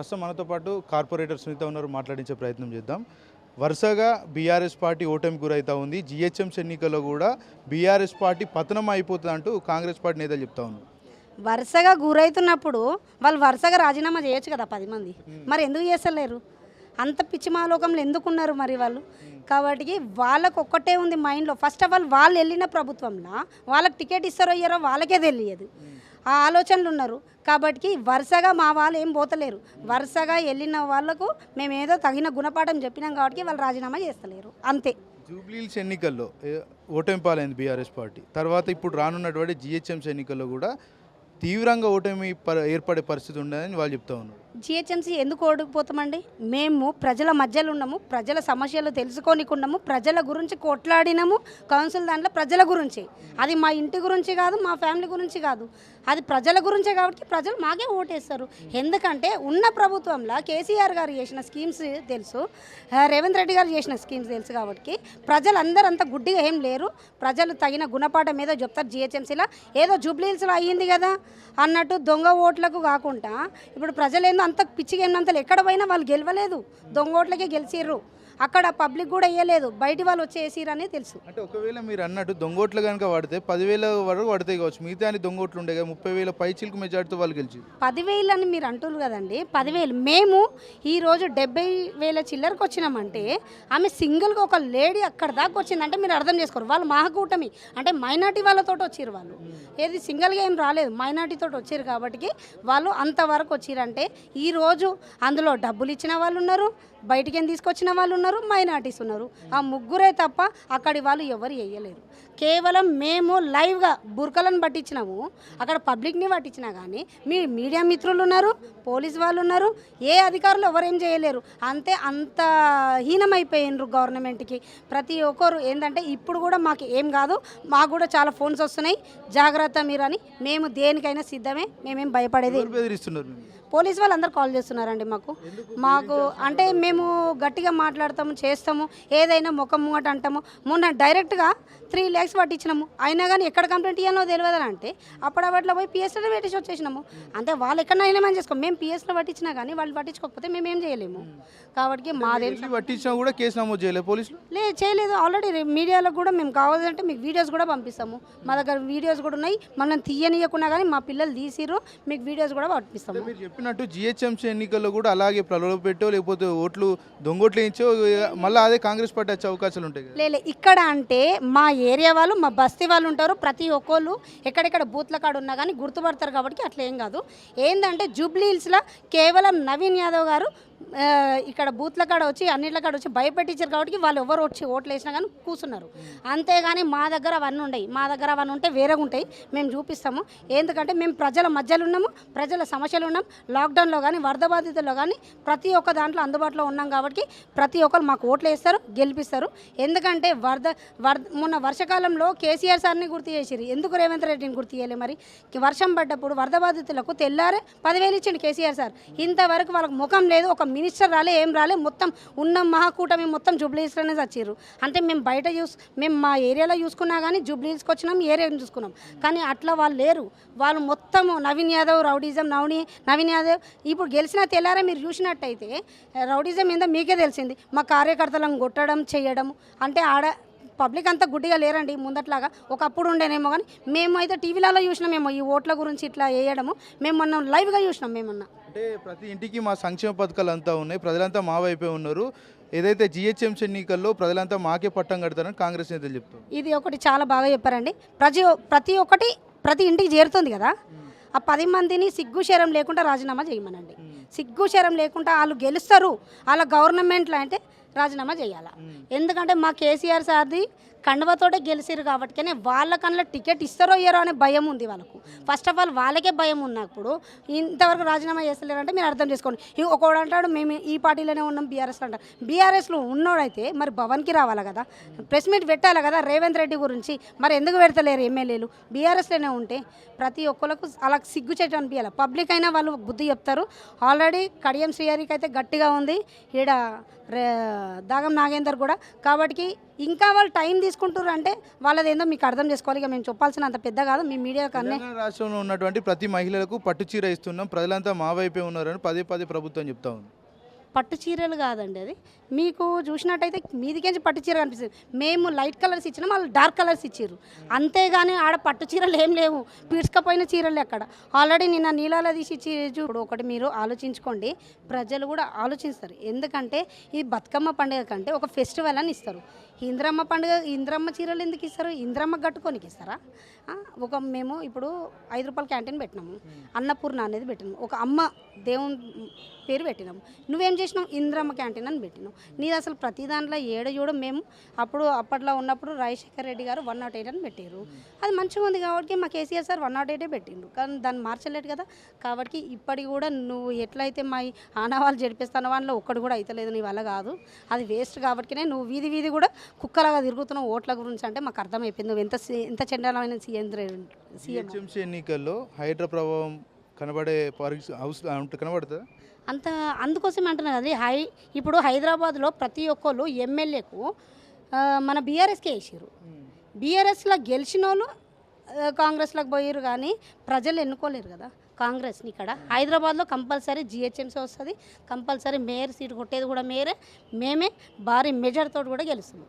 ప్రస్తుతం మనతో పాటు కార్పొరేటర్ సునీత ఉన్నారు మాట్లాడించే ప్రయత్నం చేద్దాం. వరుసగా బీఆర్ఎస్ పార్టీ ఓటమి గురైతా ఉంది. జిహెచ్ఎంసీ ఎన్నికల్లో కూడా బీఆర్ఎస్ పార్టీ పతనం అయిపోతుంది అంటూ కాంగ్రెస్ పార్టీ నేతలు చెప్తా ఉన్నారు. వరుసగా గురైతున్నప్పుడు వాళ్ళు వరుసగా రాజీనామా చేయొచ్చు కదా పది మంది. మరి ఎందుకు చేస్తలేరు? అంత పిచ్చి మాలోకంలో ఎందుకున్నారు మరి వాళ్ళు? కాబట్టి వాళ్ళకు ఒక్కటే ఉంది మైండ్లో. ఫస్ట్ ఆఫ్ ఆల్ వాళ్ళు వెళ్ళిన ప్రభుత్వంలో వాళ్ళకి టికెట్ ఇస్తారో ఇయ్యారో వాళ్ళకే తెలియదు. ఆ ఆలోచనలు ఉన్నారు. కాబట్టి వరుసగా మా వాళ్ళు ఏం పోతలేరు. వరుసగా వెళ్ళిన వాళ్ళకు మేము ఏదో తగిన గుణపాఠం చెప్పినాం కాబట్టి వాళ్ళు రాజీనామా చేస్తలేరు. అంతే. జూబ్లీల్స్ ఎన్నికల్లో ఓటమి పాలైంది బీఆర్ఎస్ పార్టీ. తర్వాత ఇప్పుడు రానున్నటువంటి జిహెచ్ఎంసీ ఎన్నికల్లో కూడా తీవ్రంగా ఓటమి ఏర్పడే పరిస్థితి ఉండదని వాళ్ళు చెప్తా ఉన్నారు. జిహెచ్ఎంసీ ఎందుకు ఓడిపోతామండి? మేము ప్రజల మధ్యలో ఉన్నాము ప్రజల సమస్యలు తెలుసుకోనికున్నాము ప్రజల గురించి కొట్లాడినాము కౌన్సిల్ దాంట్లో ప్రజల గురించి. అది మా ఇంటి గురించి కాదు మా ఫ్యామిలీ గురించి కాదు. అది ప్రజల గురించే కాబట్టి ప్రజలు మాకే ఓటేస్తారు. ఎందుకంటే ఉన్న ప్రభుత్వంలో కేసీఆర్ గారు చేసిన స్కీమ్స్ తెలుసు రేవంత్ రెడ్డి గారు చేసిన స్కీమ్స్ తెలుసు కాబట్టి ప్రజలందరూ అంత గుడ్డిగా ఏం లేరు. ప్రజలు తగిన గుణపాఠం ఏదో చెప్తారు జిహెచ్ఎంసీలో. ఏదో జూబ్లీహిల్స్లో అయ్యింది కదా అన్నట్టు దొంగ ఓట్లకు కాకుండా ఇప్పుడు ప్రజలు ముందు అంత గేమ్ ఏందంతలు ఎక్కడ పోయినా వాళ్ళు గెలవలేదు. దొంగోట్లకే గెలిచిర్రు. అక్కడ పబ్లిక్ కూడా వేయలేదు బయటి వాళ్ళు వచ్చి వేసిరని తెలుసు. అంటే ఒకవేళ మీరు అన్నట్టు దొంగోట్లు కనుక పడితే పదివేల వరకు పడతాయి కావచ్చు. మిగతా అని దొంగోట్లు ఉండే కదా ముప్పై వేల పై చిలుకు మెజార్టీతో వాళ్ళు గెలిచి పదివేలు అని మీరు అంటున్నారు కదండి. పదివేలు. మేము ఈరోజు డెబ్బై వేల చిల్లరకు వచ్చినామంటే ఆమె సింగిల్గా ఒక లేడీ అక్కడ దాకా వచ్చిందంటే మీరు అర్థం చేసుకోరు. వాళ్ళు మహాకూటమి. అంటే మైనార్టీ వాళ్ళతో వచ్చారు వాళ్ళు. ఏది సింగిల్గా ఏం రాలేదు. మైనార్టీ తోటి వచ్చారు కాబట్టి వాళ్ళు అంతవరకు వచ్చిరంటే ఈరోజు అందులో డబ్బులు ఇచ్చిన వాళ్ళు ఉన్నారు. బయటికి తీసుకొచ్చిన వాళ్ళు ఉన్నారు మైనార్టీస్ ఉన్నారు. ఆ ముగ్గురే తప్ప అక్కడి వాళ్ళు ఎవరు వేయలేరు. కేవలం మేము లైవ్గా బుర్కలను పట్టించినాము. అక్కడ పబ్లిక్ని పట్టించినా కానీ మీ మీడియా మిత్రులు ఉన్నారు పోలీస్ వాళ్ళు ఉన్నారు ఏ అధికారులు ఎవరేం చేయలేరు. అంతే అంత హీనమైపోయినరు గవర్నమెంట్కి. ప్రతి ఒక్కరు ఏంటంటే ఇప్పుడు కూడా మాకు ఏం కాదు మాకు కూడా చాలా ఫోన్స్ వస్తున్నాయి. జాగ్రత్త మీరు అని మేము దేనికైనా సిద్ధమే మేమేం భయపడేది పోలీస్ వాళ్ళు అందరు కాల్ చేస్తున్నారండి మాకు. మాకు అంటే మేము గట్టిగా మాట్లాడతాము చేస్తాము ఏదైనా ముఖం ముంగట అంటాము. మొన్న డైరెక్ట్గా త్రీ ల్యాక్స్ పట్టించినాము. అయినా కానీ ఎక్కడ కంప్లైంట్ ఇవ్వాలో తెలియదని అంటే అప్పుడప్పట్లో పోయి పిఎస్లో పెట్టేసి వచ్చేసినాము. అంటే వాళ్ళు ఎక్కడైనా ఏమైనా చేసుకోం మేము పిఎస్లో పట్టించినా కానీ వాళ్ళు పట్టించుకోకపోతే మేము ఏం చేయలేము. కాబట్టి మాదే పట్టించినా కూడా కేసు నమోదు చేయలేదు పోలీసులు? లే చేయలేదు. ఆల్రెడీ మీడియాలో కూడా మేము కావాలంటే మీకు వీడియోస్ కూడా పంపిస్తాము. మా దగ్గర వీడియోస్ కూడా ఉన్నాయి. మమ్మల్ని తీయనీయకున్నా కానీ మా పిల్లలు తీసిర్రు. మీకు వీడియోస్ కూడా పంపిస్తాము. చెప్పినట్టు జిహెచ్ఎంసీ ఎన్నికల్లో కూడా అలాగే ప్రలోభపెట్టో లేకపోతే ఓట్లు దొంగోట్లేయించో మళ్ళీ అదే కాంగ్రెస్ పార్టీ వచ్చే అవకాశాలు ఉంటాయి లేదు ఇక్కడ అంటే మా ఏరియా వాళ్ళు మా బస్తీ వాళ్ళు ఉంటారు ప్రతి ఒక్కళ్ళు ఎక్కడెక్కడ బూత్ల కాడ ఉన్నా కానీ గుర్తుపడతారు కాబట్టి అట్లా ఏం కాదు. ఏంటంటే జూబ్లీ హిల్స్లో కేవలం నవీన్ యాదవ్ గారు ఇక్కడ బూత్ల కాడ వచ్చి అన్నిట్ల కాడ వచ్చి భయపెట్టించారు కాబట్టి వాళ్ళు ఎవరు వచ్చి ఓట్లు వేసినా కానీ కూర్చున్నారు. అంతేగాని మా దగ్గర అవన్నీ ఉన్నాయి మా దగ్గర అవన్నీ ఉంటే వేరేగా ఉంటాయి. మేము చూపిస్తాము. ఎందుకంటే మేము ప్రజల మధ్యలో ఉన్నాము. ప్రజల సమస్యలు ఉన్నాం. లాక్డౌన్లో కానీ వరద బాధితుల్లో కానీ ప్రతి ఒక్క దాంట్లో అందుబాటులో ఉన్నాం కాబట్టి ప్రతి ఒక్కరు మాకు ఓట్లు వేస్తారు గెలిపిస్తారు. ఎందుకంటే వరద వరద మొన్న వర్షాకాలంలో కేసీఆర్ సార్ని గుర్తు చేసిరు ఎందుకు రేవంత్ రెడ్డిని గుర్తు చేయలేదు మరి? వర్షం పడ్డప్పుడు వరద బాధితులకు తెల్లారే పదివేలు ఇచ్చిండు కేసీఆర్ సార్. ఇంతవరకు వాళ్ళకి ముఖం లేదు. ఒక మినిస్టర్ రాలే ఏం రాలే మొత్తం ఉన్న మహాకూటమి మొత్తం జూబ్లీస్లోనే చచ్చిర్రు. అంటే మేము బయట చూస్ మేము మా ఏరియాలో చూసుకున్నా కానీ జూబ్లీస్కి వచ్చినాం ఏరియాని చూసుకున్నాం. కానీ అట్లా వాళ్ళు లేరు. వాళ్ళు మొత్తం నవీన్ యాదవ్ రౌడీజం నవని నవీన్ యాదవ్ ఇప్పుడు గెలిచిన తెల్లారా మీరు చూసినట్టయితే రౌడీజం ఏందో మీకే తెలిసింది. మా కార్యకర్తలను కొట్టడం చేయడం. అంటే ఆడ పబ్లిక్ అంతా గుడ్డిగా లేరండి ముందట్లాగా. ఒకప్పుడు ఉండేనేమో కానీ మేము అయితే టీవీలలో చూసినామేమో ఈ ఓట్ల గురించి ఇట్లా వేయడము మేము మొన్న లైవ్గా చూసినాం మేమన్నా. అంటే ప్రతి ఇంటికి మా సంక్షేమ పథకాలు అంతా ఉన్నాయి. ప్రజలంతా మా వైపే ఉన్నారు. ఏదైతే జిహెచ్ఎంసీ ఎన్నికల్లో ప్రజలంతా మాకే పట్టం కడతారని కాంగ్రెస్ నేతలు చెప్తారు ఇది ఒకటి చాలా బాగా చెప్పారండి. ప్రతి ప్రతి ఒక్కటి ప్రతి ఇంటికి చేరుతుంది కదా. ఆ పది మందిని సిగ్గు శరం లేకుండా రాజీనామా చేయమనండి. సిగ్గు శరం లేకుండా వాళ్ళు గెలుస్తారు. వాళ్ళ గవర్నమెంట్లో అంటే రాజీనామా చేయాలి. ఎందుకంటే మా కేసీఆర్ సార్ది కండువతోటే గెలిచిరు కాబట్టి వాళ్ళ కన్నా టికెట్ ఇస్తారో ఇయ్యారో అనే భయం ఉంది వాళ్ళకు. ఫస్ట్ ఆఫ్ ఆల్ వాళ్ళకే భయం ఉన్నప్పుడు ఇంతవరకు రాజీనామా చేస్తలేరంటే మీరు అర్థం చేసుకోండి. ఒకడు అంటాడు మేము ఈ పార్టీలోనే ఉన్నాం బీఆర్ఎస్లో అంటారు బీఆర్ఎస్లో ఉన్నోడైతే మరి భవన్కి రావాలి కదా? ప్రెస్ మీట్ పెట్టాలి కదా రేవంత్ రెడ్డి గురించి? మరి ఎందుకు పెడతలేరు ఎమ్మెల్యేలు? బీఆర్ఎస్లోనే ఉంటే ప్రతి ఒక్కరికి అలా సిగ్గు చెట్టు అనిపించాలి? పబ్లిక్ అయినా వాళ్ళు బుద్ధి చెప్తారు. ఆల్రెడీ కడియం శ్రీహరికి అయితే గట్టిగా ఉంది. ఈడ దాగం నాగేందర్ కూడా. కాబట్టి ఇంకా వాళ్ళు టైం తీసుకుంటారు అంటే వాళ్ళది ఏందో మీకు అర్థం చేసుకోవాలి. ఇక మేము చెప్పాల్సిన అంత పెద్ద కాదు. మీ మీడియా కన్నా రాష్ట్రంలో ఉన్నటువంటి ప్రతి మహిళలకు పట్టు చీర ఇస్తున్నాం. ప్రజలంతా మా వైపే ఉన్నారని పదే పదే ప్రభుత్వం చెప్తా ఉంది. పట్టు చీరలు కాదండి అది. మీకు చూసినట్టయితే మీదికేంచి పట్టు చీర కనిపిస్తుంది. మేము లైట్ కలర్స్ ఇచ్చినాం వాళ్ళు డార్క్ కలర్స్ ఇచ్చారు అంతేగాని ఆడ పట్టు చీరలు ఏం లేవు. పీడ్చుకపోయిన చీరలు అక్కడ. ఆల్రెడీ నిన్న నీళ్ళలో తీసి ఇప్పుడు ఒకటి మీరు ఆలోచించుకోండి. ప్రజలు కూడా ఆలోచిస్తారు. ఎందుకంటే ఈ బతుకమ్మ పండుగ కంటే ఒక ఫెస్టివల్ అని ఇస్తారు. ఇంద్రమ్మ పండుగ ఇంద్రమ్మ చీరలు ఎందుకు ఇస్తారు? ఇంద్రమ్మ కట్టుకోనికి ఇస్తారా? ఒక మేము ఇప్పుడు ఐదు రూపాయల క్యాంటీన్ పెట్టినాము. అన్నపూర్ణ అనేది పెట్టినాము. ఒక అమ్మ దేవుని పేరు పెట్టినాము. నువ్వేం చేసినావు? ఇంద్రమ్మ క్యాంటీన్ అని పెట్టినావు. నీది అసలు ప్రతి దాంట్లో ఏడ చూడ మేము అప్పుడు అప్పట్లో ఉన్నప్పుడు రాజశేఖర్ రెడ్డి గారు వన్ నాట్ ఎయిట్ అని పెట్టారు అది మంచిగా ఉంది కాబట్టి మా కేసీఆర్ సార్ వన్ నాట్ ఎయిటే పెట్టిండు కానీ దాన్ని మార్చలేదు కదా. కాబట్టి ఇప్పటికి కూడా నువ్వు ఎట్లయితే మా ఆనవాళ్ళు జరిపిస్తున్న వాళ్ళలో ఒక్కడు కూడా అవుతలేదు నీ వల్ల కాదు. అది వేస్ట్ కాబట్టినే నువ్వు వీధి వీధి కూడా కుక్కలాగా తిరుగుతున్నావు ఓట్ల గురించి అంటే మాకు అర్థమైపోయింది. నువ్వు ఎంత ఎంత చండాలమైన సీఎం సీఎం? ఎన్నికల్లో హైడ్రా ప్రభావం కనబడే హౌస్ కనబడుతుందా? అంత అందుకోసం అంటున్నా కదా హై ఇప్పుడు హైదరాబాద్లో ప్రతి ఒక్కళ్ళు ఎమ్మెల్యేకు మన బీఆర్ఎస్కే వేసారు బీఆర్ఎస్లో గెలిచిన వాళ్ళు కాంగ్రెస్లోకి పోయారు కానీ ప్రజలు ఎన్నుకోలేరు కదా. కాంగ్రెస్ని ఇక్కడ. హైదరాబాద్లో కంపల్సరీ జిహెచ్ఎంసీ వస్తుంది. కంపల్సరీ మేయర్ సీట్ కొట్టేది కూడా మేరే మేమే భారీ మెజార్తో కూడా గెలుస్తున్నాం.